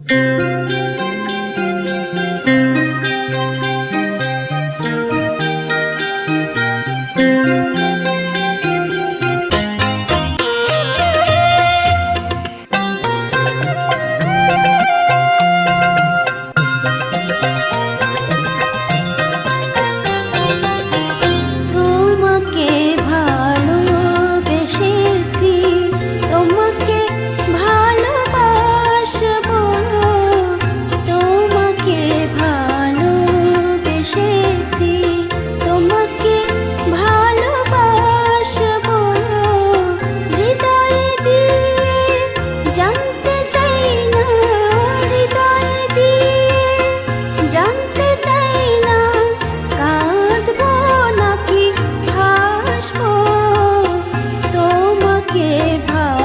Música যে ভাব